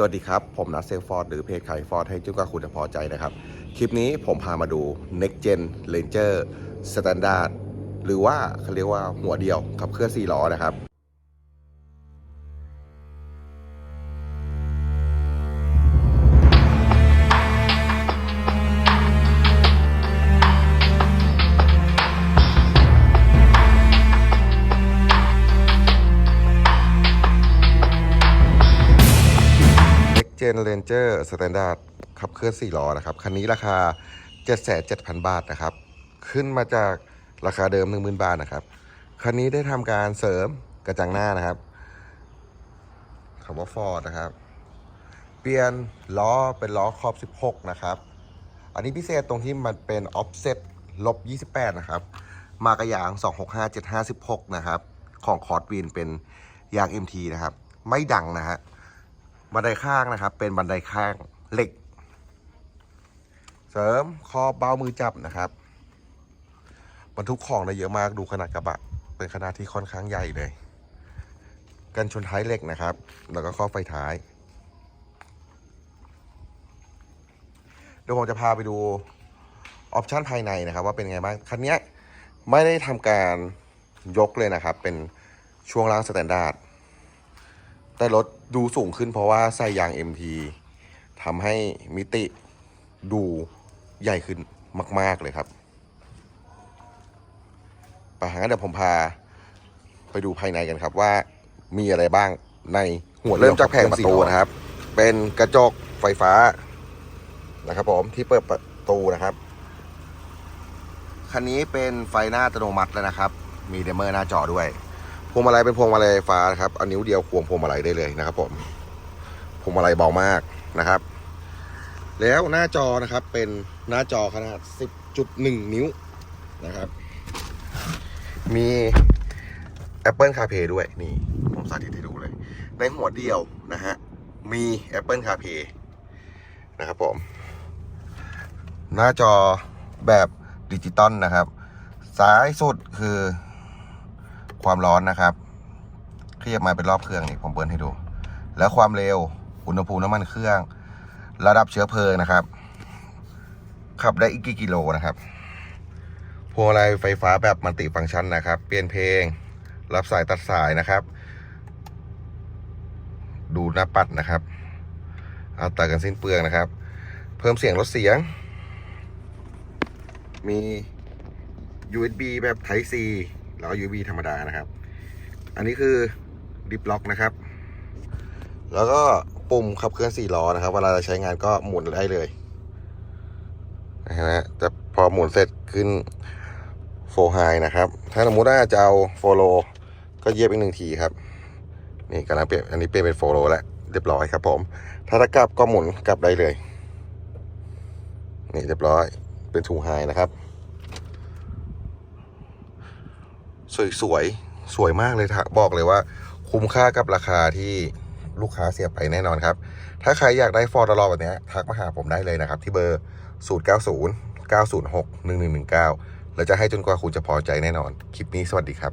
สวัสดีครับ ผมนัทเซลฟอร์ดหรือเพจขายฟอร์ดให้จุกาคุณจะพอใจนะครับ คลิปนี้ผมพามาดู Next Gen Ranger Standard หรือว่าเขาเรียกว่าหัวเดียวขับเคลื่อน4ล้อนะครับ Next Gen Ranger Standard ขับเคลื่อน4ล้อนะครับ คันนี้ราคา 77,000 บาทนะครับ ขึ้นมาจากราคาเดิม 10,000 บาทนะครับ คันนี้ได้ทำการเสริมกระจังหน้านะครับคำว่า Ford นะครับ เปลี่ยนล้อเป็นล้อขอบ 16 นะครับ อันนี้พิเศษตรงที่มันเป็น offset ลบ 28 นะครับ มากระยาง 265 756 นะครับ ของคอร์ดวินเป็นยาง MT นะครับ ไม่ดังนะฮะ บันไดข้างนะครับ เป็นบันไดข้างเหล็ก เสริมคอเบามือจับนะครับบรรทุกของได้เยอะมากดูขนาดกระบะ เป็นขนาดที่ค่อนข้างใหญ่เลย กันชนท้ายเหล็กนะครับ แล้วก็ข้อไฟท้ายเดี๋ยวผมจะพาไปดูออปชันภายในนะครับ ว่าเป็นไงบ้างคันนี้ไม่ได้ทำการยกเลยนะครับ เป็นช่วงล่างสแตนดาร์ดแต่รถ ดูสูงขึ้นเพราะว่าใส่ยาง MT ทำให้มิติดูใหญ่ขึ้นมาก ๆ เลยครับไปหาเดี๋ยวผมพาไปดูภายในกันครับว่ามีอะไรบ้างในหัวเริ่มจากแผงประตูนะครับ เป็นกระจกไฟฟ้านะครับผมที่เปิดประตูนะครับ คันนี้เป็นไฟหน้าอัตโนมัติแล้วนะครับ มีเดมเมอร์หน้าจอด้วย พวงมาลัยเป็นพวงมาลัยไฟฟ้านะครับเอานิ้วเดียวควงพวงมาลัยได้เลยนะครับ ผมพวงมาลัยเบามากนะครับ แล้วหน้าจอนะครับเป็นหน้าจอขนาด 10.1 นิ้วนะครับ มี Apple CarPlay ด้วยนี่ผมสาธิตให้ดูเลย ในหัวเดียวนะฮะมี Apple CarPlay นะครับผม หน้าจอแบบดิจิตอลนะครับ ซ้ายสุดคือ ความร้อนนะครับขยับมาเป็นรอบเครื่องนี่ผมเบิร์นให้ดู แล้วความเร็วอุณหภูมิน้ำมันเครื่อง ระดับเชื้อเพลิงนะครับ ขับได้อีกกี่กิโลนะครับพวงมาลัยไฟฟ้าแบบมัลติฟังก์ชันนะครับ เปลี่ยนเพลง รับสายตัดสายนะครับ ดูหน้าปัดนะครับเอาตัดกันสิ้นเปลืองนะครับ เพิ่มเสียงลดเสียง มี USB แบบ Type C แล้วก็ USB ธรรมดานะครับ อันนี้คือดิฟล็อกนะครับ แล้วก็ปุ่มขับเคลื่อน4ล้อนะครับ เวลาเราใช้งานก็หมุนได้เลยนะฮะแต่พอหมุนเสร็จขึ้นโฟไฮนะครับ ถ้าสมมติว่าจะเอาโฟโลก็เยียบอีกหนึ่งทีครับ นี่กำลังเปลี่ยนอันนี้เปลี่ยนเป็นโฟโลแล้วเรียบร้อยครับผม ถ้าจะกลับก็หมุนกลับได้เลย นี่เรียบร้อยเป็นทูไฮนะครับ สวยสวยๆ สวยมากเลยบอกเลยว่า คุ้มค่ากับราคาที่ลูกค้าเสียไปแน่นอนครับ ถ้าใครอยากได้ฟอร์ดรอแบบนี้ทักมาหาผมได้เลยนะครับ ที่เบอร์ 0 9 0 9 0 6 1 1 1 9 แล้วจะให้จนกว่าคุณจะพอใจแน่นอน คลิปนี้สวัสดีครับ